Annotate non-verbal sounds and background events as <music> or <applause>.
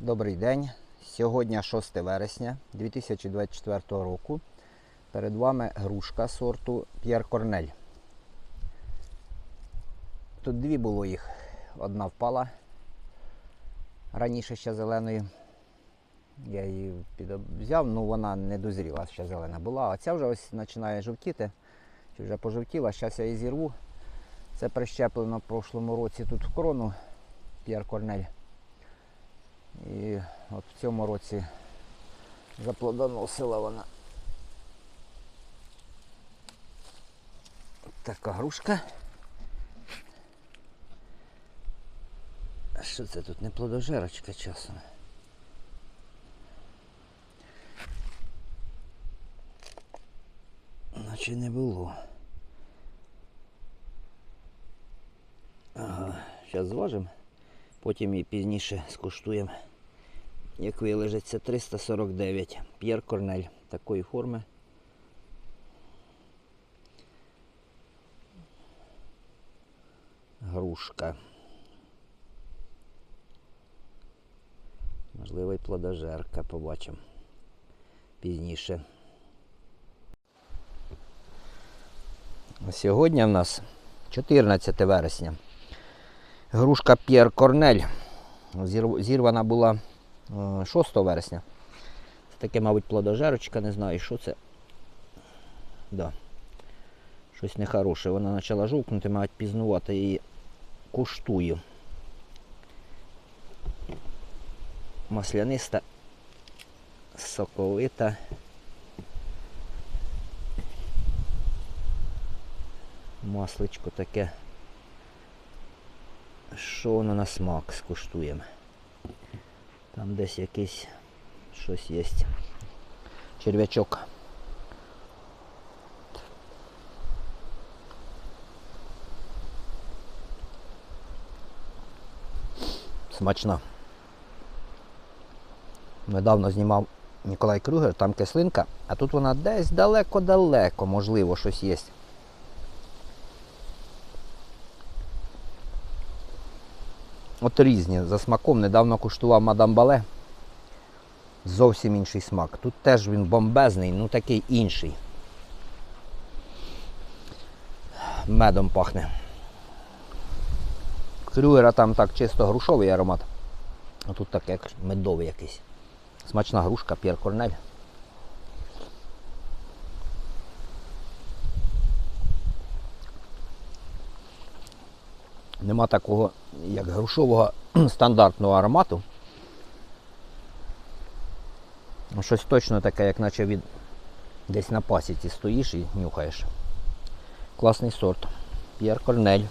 Добрий день. Сьогодні 6 вересня 2024 року. Перед вами грушка сорту П'єр Корнель. Тут дві було їх. Одна впала раніше ще зеленою. Я її взяв, ну вона не дозріла, ще зелена була. А ця вже ось починає жовтіти. Чи вже пожовтіла, зараз я її зірву. Це прищеплено в прошлому році тут в крону П'єр Корнель. І от в цьому році заплодоносила вона. Така грушка. А що це тут не плодожерочка часом? Наче не було. Ага, зараз зважимо. Потім і пізніше скуштуємо. Як вилежить, це 349. П'єр Корнель такої форми. Грушка. Можливо, і плодожерка побачимо пізніше. Сьогодні в нас 14 вересня. Грушка П'єр Корнель. Зірвана була 6 вересня. Це таке, мабуть, плодожерочка, не знаю, що це. Да. Щось нехороше. Вона почала жовкнути, мабуть, пізнувати її куштую. Масляниста, соковита. Масличко таке. Що воно на смак скуштуємо? Там десь якийсь щось є. Черв'ячок. Смачно. Недавно знімав Ніколай Кругер, там кислинка, а тут вона десь далеко-далеко, можливо, щось є. От різні за смаком. Недавно куштував мадам Бале. Зовсім інший смак. Тут теж він бомбезний, ну такий інший. Медом пахне. Крюгера там так чисто грушовий аромат. А тут так медовий якийсь. Смачна грушка, П'єр Корнель. Нема такого, як грушового <clears throat> стандартного аромату. Ну, Щось точно таке, як наче від десь на пасіці стоїш і нюхаєш. Класний сорт. П'єр Корнель.